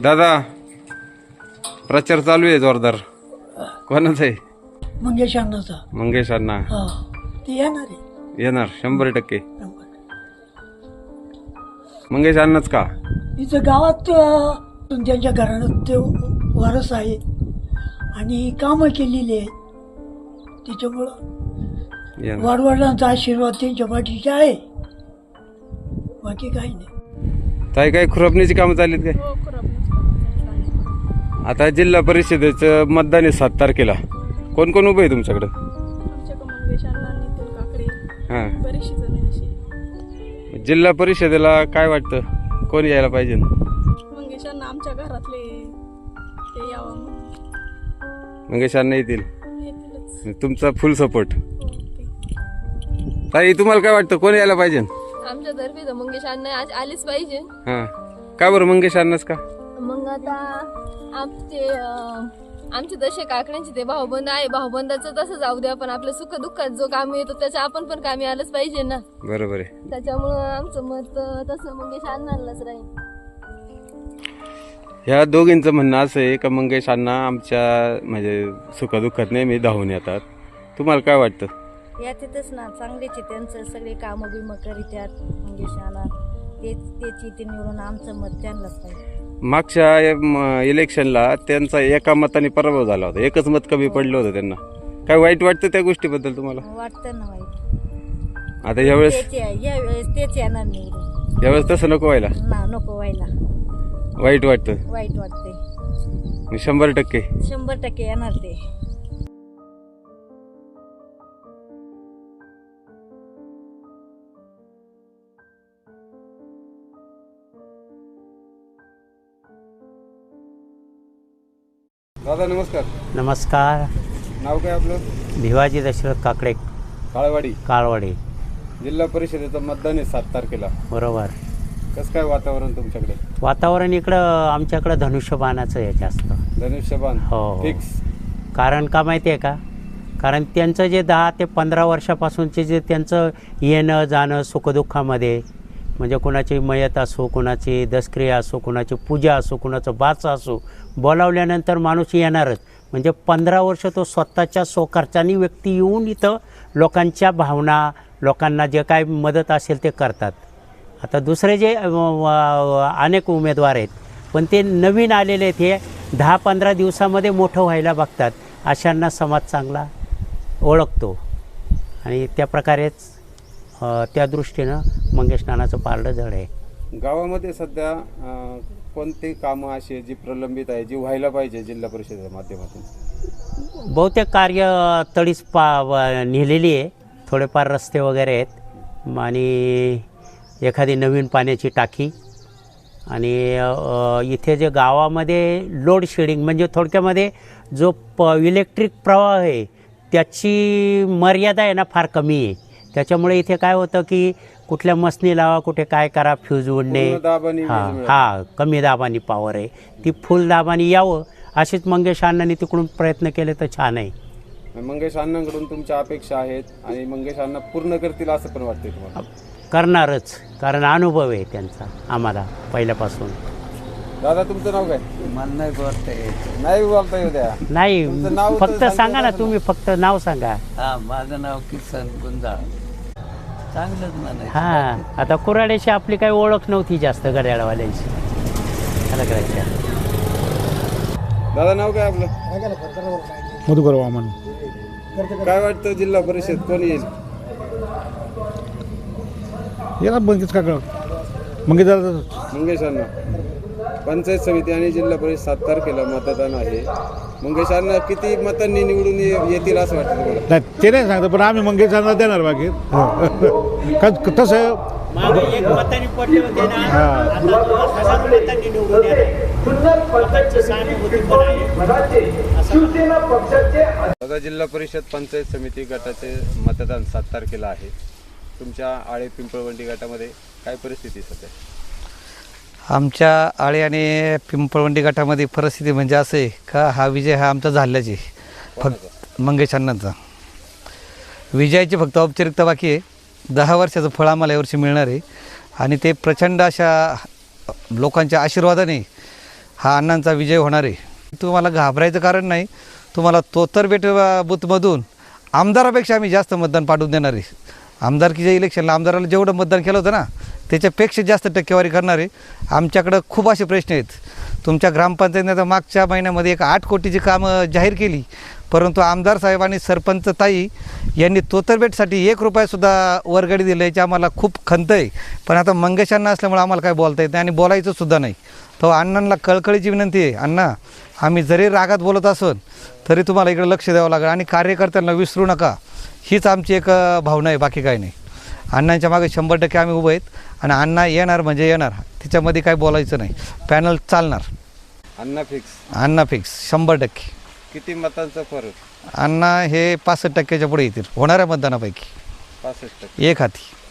दादा प्रचार चालू आहे जोरदार. कोणाचा आहे? मंगेश अण्णाचा. मंगेश अण्णा. हा ते येणार आहे. येणार शंभर टक्के. मंगेश अण्णाच का? इथं गावात अं, त्यांच्या घराण्यात ते वारस आहे. आणि कामं केलेली आहेत. त्याच्यामुळं येणार. वाडवडिलांचा आशीर्वाद त्यांच्या पाठीशी आहे. बाकी काही नाही. ताई काय खुरपणीची कामं चाललीत काय? हो आता जिल्हा परिषदेचं मतदान आहे सात तारखेला. कोण कोण उभे आहे तुमच्याकडं? हां. जिल्हा परिषदेला काय वाटतं? कोण यायला पाहिजे? मंगेश अण्णा आमच्या घरातले ते यावं म्हणून. मंगेश अण्णा येतील. तुमचा फुल सपोर्ट हो ताई तुम्हाला काय वाटतं? कोण यायला पाहिजे? आमच्या तर्फे तर मंगेश अण्णा आज आलीच पाहिजे. हां. का बरं मंगेश अण्णाच का? मग आता आमचे आमचे तसे काकड्यांचे ते भाऊबंद आहे भाऊबंदाचं तसं जाऊ द्या पण आपल्या सुख दुःखात जो कामी येतो त्याच्या आपण पण कामी आलंच पाहिजे ना. बरोबर आहे. त्याच्यामुळं आमचं मत तसं मंगेश अण्णालाच राहील. ह्या दोघींचं म्हणणं असं आहे का मंगेश अण्णा आमच्या म्हणजे सुखदुःखात नेहमी धावून येतात. तुम्हाला काय वाटतं? याच्यातच ना चांगलेच आहे त्यांचं सगळे कामं बिमं करीत्यात मंगेशाला तेच तेच इथे निवडून आमचं मत त्यांनाच पाहिजे. मागच्या इलेक्शनला त्यांचा एका मताने पराभव झाला होता. एकच मत कमी पडलं होतं त्यांना. काय वाईट वाटतं त्या गोष्टीबद्दल तुम्हाला? वाटतं ना वाईट. आता यावेळेस तेच या यावेळेस तेच येणार निवडून यावेळेस तसं नको व्हायला. ना नको व्हायला. वाईट वाटतं. वाईट वाटते शंभर टक्के. शंभर टक्के येणार ते. दादा नमस्कार. नमस्कार. नाव काय आपलं? भिवाजी दशरथ काकडे. काळवाडी. काळवाडी. जिल्हा परिषदेचं मतदान आहे सात तारखेला. बरोबर. कसं काय वातावरण तुमच्याकडे? वातावरण इकडं आमच्याकडं धनुष्यबाणाचं आहे जास्त. धनुष्यबाण. हो. फिक्स. कारण का माहिती आहे का? कारण त्यांचं जे दहा ते पंधरा वर्षापासूनचे जे त्यांचं येणं जाणं सुखदुःखामध्ये म्हणजे कोणाची मयत असो कोणाची दसक्रिया असो कोणाची पूजा असो कोणाचं बाच असो बोलावल्यानंतर माणूस येणारच. म्हणजे पंधरा वर्ष तो स्वतःच्या स्वखर्चानी व्यक्ती येऊन इथं लोकांच्या भावना लोकांना जे काय मदत असेल ते करतात. आता दुसरे जे अनेक उमेदवार आहेत पण ते नवीन आलेले आहेत हे दहा पंधरा दिवसामध्ये मोठं व्हायला बघतात. अशांना समाज चांगला ओळखतो. आणि त्या प्रकारेच त्या दृष्टीनं मंगेश नानाचं पारडं जड आहे. गावामध्ये सध्या अं, कोणती कामं अशी जी प्रलंबित आहे जी व्हायला पाहिजे जिल्हा परिषदेच्या माध्यमातून? बहुतेक कार्य तडीच पा व- नेलेली आहे. थोडेफार रस्ते वगैरे आहेत. आणि एखादी नवीन पाण्याची टाकी. आणि अ, इथे जे गावामध्ये लोड शेडिंग म्हणजे थोडक्यामध्ये जो प इलेक्ट्रिक प्रवाह आहे त्याची मर्यादा आहे ना फार कमी आहे. त्याच्यामुळे इथे काय होतं की कुठल्या मसनी लावा कुठे काय करा फ्यूज उडणे हां हां कमी दाबानी पॉवर आहे. ती फुल दाबानी यावं. अशीच मंगेश अण्णांनी तिकडून प्रयत्न केले तर छान आहे. मंगेश अण्णांकडून तुमच्या अपेक्षा आहेत आणि मंगेश अण्णा पूर्ण करतील असं पण तुम्हाला. करणारच कारण अनुभव आहे त्यांचा आम्हाला पहिल्यापासून. दादा तुमचं नाव काय? मला नाही बोलता येत. नाही बोलता येऊ द्या. नाही तुमचं नाव तर फक्त सांगा ना. तुम्ही फक्त नाव सांगा. हा माझं नाव किसन गुंजाळ. चांगलंच म्हणायचं. हां आता कुराड्याची आपली काही ओळख नव्हती जास्त लक्षात? दादा नाव काय आपलं? मधुकर वामन. काय वाटतं जिल्हा परिषद कोण येईल? याला काकड. मंगेश दादा. मंगेश अण्णा. पंचायत समिती आणि जिल्हा परिषद सात तारखेला मतदान आहे मंगेश अण्णा किती मतांनी निवडून ये- येतील असं वाटतं तुम्हाला नाही ते नाही सांगतो पण आम्ही मंगेशांना देणार बाकी का- तसं मागे एक मताने पडले होते ना हा. आता दोन हजार मतांनी निवडून येणार. लोकांची सहानुभूती पण आहे. असं दादा जिल्हा परिषद पंचायत समिती गटाचे मतदान सात तारखेला आहे तुमच्या आळे पिंपळवंडी गटामध्ये काय परिस्थिती आहे सध्या आमच्या आळे आणि पिंपळवंडी गटामध्ये परिस्थिती म्हणजे असं आहे का हा विजय हा आमचा झालाच आहे. फक्त मंगेश अण्णांचा विजयाची फक्त औपचारिकता बाकी आहे. दहा वर्षाचं फळ आम्हाला यावर्षी मिळणार आहे. आणि ते प्रचंड अशा लोकांच्या आशीर्वादाने हा अण्णांचा विजय होणार आहे. तुम्हाला घाबरायचं कारण नाही. तुम्हाला तोतरबेट बूथमधून आमदारापेक्षा आम्ही जास्त मतदान पाठवून देणार आहे. आमदारकीच्या इलेक्शनला आमदाराला जेवढं मतदान केलं होतं ना त्याच्यापेक्षा जास्त टक्केवारी करणार आहे आमच्याकडं खूप असे प्रश्न आहेत. तुमच्या ग्रामपंचायतीने तर मागच्या महिन्यामध्ये एक आठ कोटीची कामं जाहीर केली. परंतु आमदार साहेब आणि सरपंच ताई यांनी तोतरबेटसाठी एक रुपयासुद्धा वरगडी दिलं याची आम्हाला खूप खंत आहे. पण आता मंगेशांना असल्यामुळे आम्हाला काय बोलता येत नाही आणि बोलायचंसुद्धा नाही. तो अण्णांना कळकळीची विनंती आहे अण्णा आम्ही जरी रागात बोलत असून तरी तुम्हाला इकडे लक्ष द्यावं लागेल आणि कार्यकर्त्यांना विसरू नका. हीच आमची एक भावना आहे बाकी काही नाही. अण्णांच्या मागे शंभर टक्के आम्ही उभे आहेत. आणि अण्णा येणार म्हणजे येणार. त्याच्यामध्ये काय बोलायचं नाही. पॅनल चालणार. अण्णा फिक्स अण्णा फिक्स शंभर टक्के. किती मतांचा फरक? अण्णा हे पासष्ट टक्क्याच्या पुढे येतील. होणाऱ्या मतदानापैकी. पासष्ट टक्के. एक हाती.